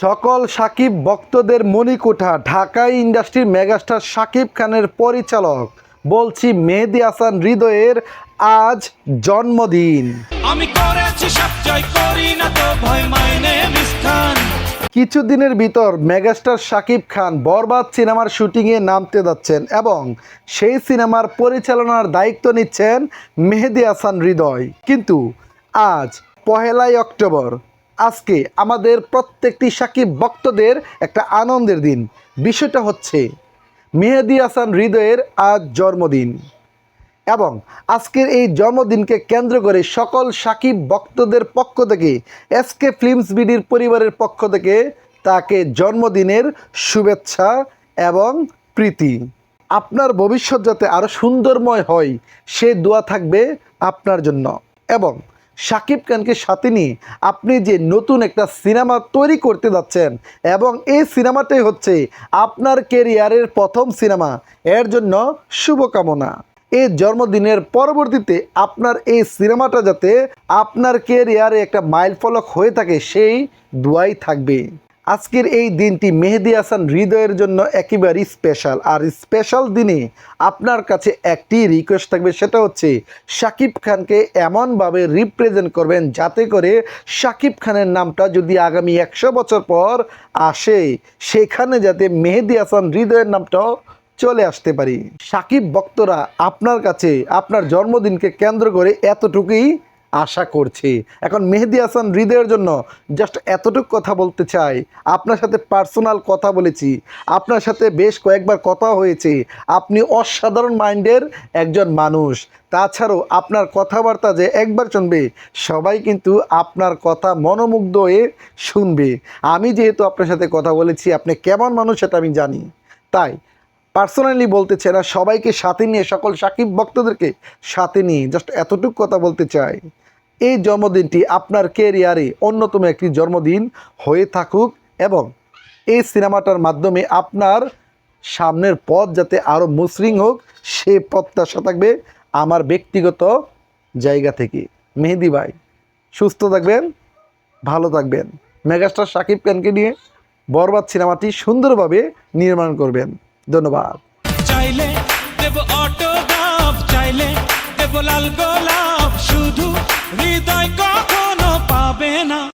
সকল সাকিব ভক্তদের মণিকোঠা ঢাকাই ইন্ডাস্ট্রির মেগাস্টার সাকিব খানের পরিচালক। বলছি মেহেদি হাসান হৃদয়ের আজ জন্মদিন। আমি করেছি সব জয় করি না তো ভয় কিছুদিনের ভিতর মেগাস্টার শাকিব খান বরবাদ সিনেমার শুটিংয়ে নামতে যাচ্ছেন এবং সেই সিনেমার পরিচালনার দায়িত্ব নিচ্ছেন মেহেদি হাসান হৃদয়। কিন্তু আজ পহেলাই অক্টোবর আজকে আমাদের প্রত্যেকটি সাকিব ভক্তদের একটা আনন্দের দিন। বিষয়টা হচ্ছে, মেহেদি হাসান হৃদয়ের আজ জন্মদিন। এবং আজকের এই জন্মদিনকে কেন্দ্র করে সকল সাকিব ভক্তদের পক্ষ থেকে এসকে ফিল্মস বিডির পরিবারের পক্ষ থেকে তাকে জন্মদিনের শুভেচ্ছা এবং প্রীতি। আপনার ভবিষ্যৎ যাতে আরও সুন্দরময় হয়, সে দোয়া থাকবে আপনার জন্য। এবং শাকিব খানকে সাথে নিয়ে আপনি যে নতুন একটা সিনেমা তৈরি করতে যাচ্ছেন এবং এই সিনেমাটাই হচ্ছে আপনার কেরিয়ারের প্রথম সিনেমা, এর জন্য শুভকামনা। এই জন্মদিনের পরবর্তীতে আপনার এই সিনেমাটা যাতে আপনার কেরিয়ারে একটা মাইল ফলক হয়ে থাকে, সেই দোয়াই থাকবে। আজকের এই দিনটি মেহেদি হাসান হৃদয়ের জন্য একেবারেই স্পেশাল আর স্পেশাল দিনে আপনার কাছে একটি রিকোয়েস্ট থাকবে, সেটা হচ্ছে শাকিব খানকে এমনভাবে রিপ্রেজেন্ট করবেন যাতে করে শাকিব খানের নামটা যদি আগামী একশো বছর পর আসে, সেখানে যাতে মেহেদি হাসান হৃদয়ের নামটাও চলে আসতে পারি। সাকিব ভক্তরা আপনার কাছে, আপনার জন্মদিনকে কেন্দ্র করে এতটুকুই আশা করছি। এখন মেহেদি হাসান হৃদয়ের জন্য জাস্ট এতটুকু কথা বলতে চাই। আপনার সাথে পার্সোনাল কথা বলেছি। আপনার সাথে বেশ কয়েকবার কথা হয়েছে। আপনি অসাধারণ মাইন্ডের একজন মানুষ। তাছাড়াও আপনার কথাবার্তা যে একবার শুনবে, সবাই কিন্তু আপনার কথা মনোমুগ্ধ হয়ে শুনবে। আমি যেহেতু আপনার সাথে কথা বলেছি, আপনি কেমন মানুষ সেটা আমি জানি। তাই পার্সোনালি বলতে চাই না, সবাইকে সাথে নিয়ে, সকল সাকিব ভক্তদেরকে সাথে নিয়ে জাস্ট এতটুকু কথা বলতে চাই। এই জন্মদিনটি আপনার কেরিয়ারে অন্যতম একটি জন্মদিন হয়ে থাকুক এবং এই সিনেমাটার মাধ্যমে আপনার সামনের পথ যাতে আরও মসৃণ হোক, সে প্রত্যাশা থাকবে আমার ব্যক্তিগত জায়গা থেকে। মেহেদি ভাই, সুস্থ থাকবেন, ভালো থাকবেন। মেগাস্টার শাকিব খানকে নিয়ে বরবাদ সিনেমাটি সুন্দরভাবে নির্মাণ করবেন। ধন্যবাদ। চাইলে দেব অটোগ্রাফ, চাইলে দেব লাল গোলাপ, শুধু হৃদয় কখনো পাবে না।